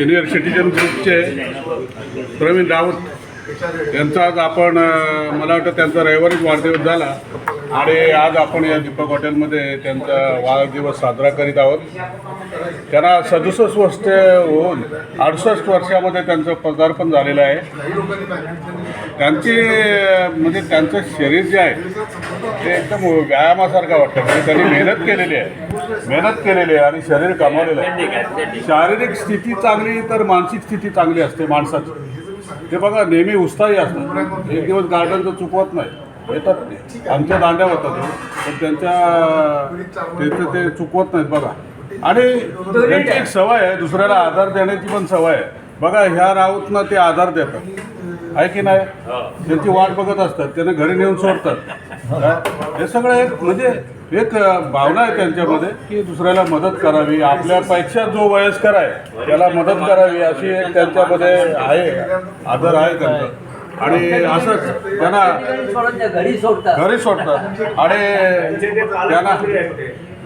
Senior citizen ग्रुपचे प्रवीण राऊत यांचा आज आपण मला वाटतं त्यांचा रविवारीच वाढदिवस झाला आणि आज आपण या दीपक हॉटेलमध्ये त्यांचा वाढदिवस साजरा करीत आहोत. त्यांना सदुसष्ट वर्ष होऊन अडुसष्ट वर्षामध्ये त्यांचं पदार्पण झालेलं आहे. त्यांची म्हणजे त्यांचं शरीर जे आहे ते एकदम व्यायामासारखं वाटतं. म्हणजे त्यांनी मेहनत केलेली आहे. मेहनत केलेली आहे आणि शरीर कमावलेलं आहे. शारीरिक स्थिती चांगली तर मानसिक स्थिती चांगली असते माणसाची. ते बघा नेहमी उत्साही असतात. एक दिवस गार्डनचं चुकवत नाही. येतात ते. आमच्या दांड्या होतात ते. पण त्यांच्या त्यांचं ते चुकवत नाहीत बघा. आणि त्यांची एक सवय आहे. दुसऱ्याला आधार देण्याची पण सवय आहे. बघा ह्या राऊतनं ते आधार देतात. आहे की नाही? त्यांची वाट बघत असतात. त्यांना घरी नेऊन सोडतात? हे सगळं एक म्हणजे एक भावना आहे त्यांच्यामध्ये की दुसऱ्याला मदत करावी. आपल्यापेक्षा जो वयस्कर आहे त्याला मदत करावी अशी एक त्यांच्यामध्ये आहे. आदर आहे त्यांचा. आणि असंच त्यांना घरी सोडतात. घरी सोडतात. आणि त्यांना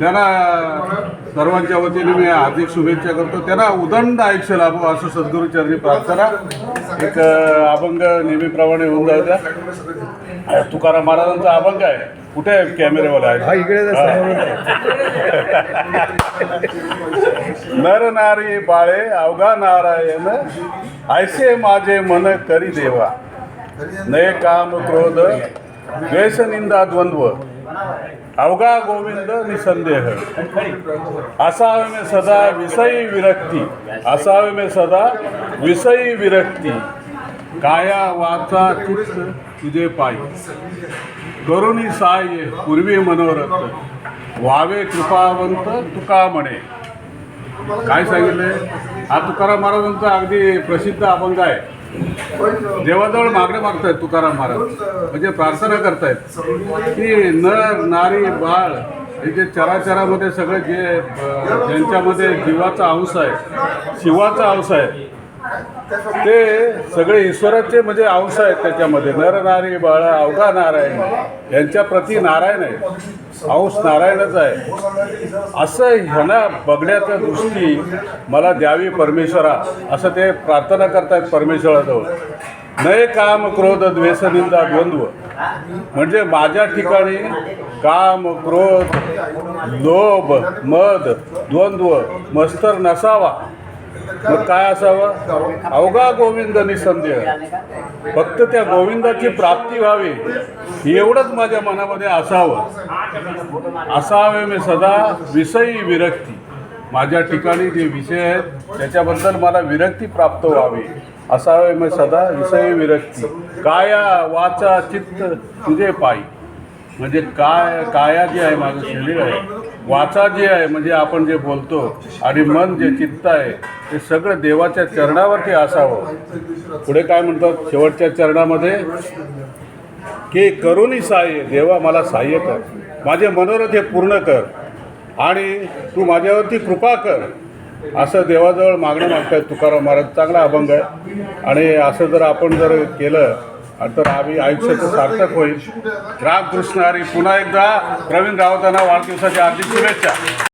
त्यांना सर्वांच्या वतीने मी हार्दिक शुभेच्छा करतो. त्यांना उदंड आयुष्य लाभो असं सद्गुरूचरणी प्रार्थना. एक अभंग नेहमीप्रमाणे होऊन जाऊ द्या. तुकाराम महाराजांचा अभंग आहे. कुठे आहे कॅमेरेवाला आहे नर नारी बाळे अवघा नारायण ऐसे माझे मन करी देवा. नये काम क्रोध द्वेष निंदा द्वंद्व. अवघा गोविंद निसंदेह. असावे में सदा विषयी विरक्ती. असावे में सदा विषयी विरक्ती. काया वाचा चित्त तुझे पायी. करुणी साय पूर्वी मनोरथ. व्हावे कृपावंत तुका म्हणे काय सांगितले हा तुकाराम महाराजांचा अगदी प्रसिद्ध अभंग आहे. देवाजवळ मागणं मागतायत तुकाराम महाराज. म्हणजे प्रार्थना करतायत. की नर नारी बाळ हे जे चराचरामध्ये सगळं जे ज्यांच्यामध्ये जीवाचा अंश आहे शिवाचा अंश आहे ते सगळे ईश्वराचे म्हणजे अंश आहेत त्याच्यामध्ये. नर नारी बाळ अवघा नारायण यांच्या प्रती नारायण आहे. अंश नारायणच आहे. असं ह्यांना बघण्याच्या दृष्टी मला द्यावी परमेश्वरा. असं ते प्रार्थना करतात परमेश्वराजवळ. नये काम क्रोध द्वेषनिंदा द्वंद्व. म्हणजे माझ्या ठिकाणी काम क्रोध लोभ मद द्वंद्व मस्तर नसावा. मग काय असावं? अवघा गोविंद निसंदेह फक्त त्या गोविंदाची प्राप्ती व्हावी एवढंच माझ्या मनामध्ये असावं. असावे मी सदा विषयी विरक्ती. माझ्या ठिकाणी जे विषय आहेत त्याच्याबद्दल मला विरक्ती प्राप्त व्हावी. असावे मी सदा विषयी विरक्ती. काया वाचा चित्त तुझे पायी. म्हणजे काय काया जे आहे माझं शरीर आहे वाचा जे आहे म्हणजे आपण जे बोलतो आणि मन जे चित्त आहे ते सगळं देवाच्या चरणावरती असावं. पुढे काय म्हणतात? शेवटच्या चरणामध्ये की करुणी सहाय्य देवा मला सहाय्य कर. माझे मनोरथ हे पूर्ण कर. आणि तू माझ्यावरती कृपा कर. असं देवाजवळ मागणं मागतायत तुकाराम महाराज. चांगला अभंग आहे. आणि असं जर आपण जर केलं तर आम्ही आयुष्याचं सार्थक होईल. रामकृष्ण हरी पुन्हा एकदा प्रवीण राऊतांना वाढदिवसाच्या हार्दिक शुभेच्छा.